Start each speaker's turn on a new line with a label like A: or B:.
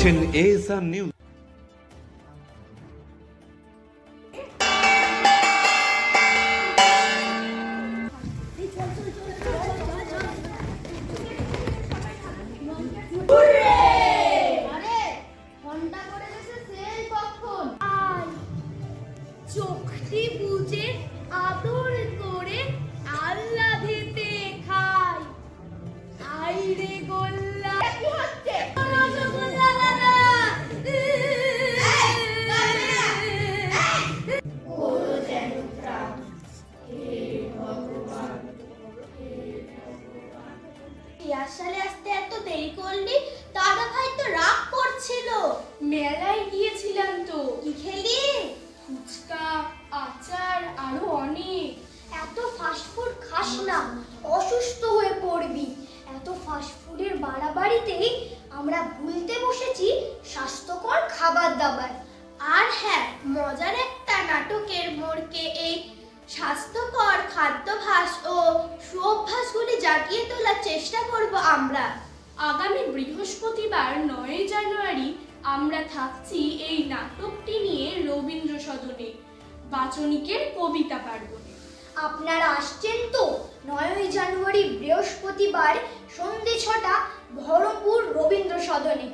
A: দেখছেন ASR news
B: সালে আসতে এত দেরি করলি? দাদা ভাই তো রাগ করছিল।
C: মেলায় গিয়েছিলাম তো।
B: কি খেলি?
C: ফুচকা আচার আরও অনেক।
B: এত ফাস্টফুড খাস না অসুস্থ হয়ে পড়বি। এত ফাস্টফুডের বাড়াবাড়িতেই আমরা ভুলতে বসেছি স্বাস্থ্যকর খাবার দাবার। আর হ্যাঁ মজার একটা নাটকের মোড়কে এই স্বাস্থ্যকর খাদ্যাভ্যাস ও সুঅভ্যাসগুলি জাগিয়ে তোলার চেষ্টা করব আমরা।
C: আগামী বৃহস্পতিবার নয় জানুয়ারি আমরা থাকছি এই নাটকটি নিয়ে রবীন্দ্র সদনে বাচনিকের কবিতা পার্বণে।
B: আপনারা আসছেন তো? নয়ই জানুয়ারি বৃহস্পতিবার সন্ধে ছটা বহরমপুর রবীন্দ্র সদনে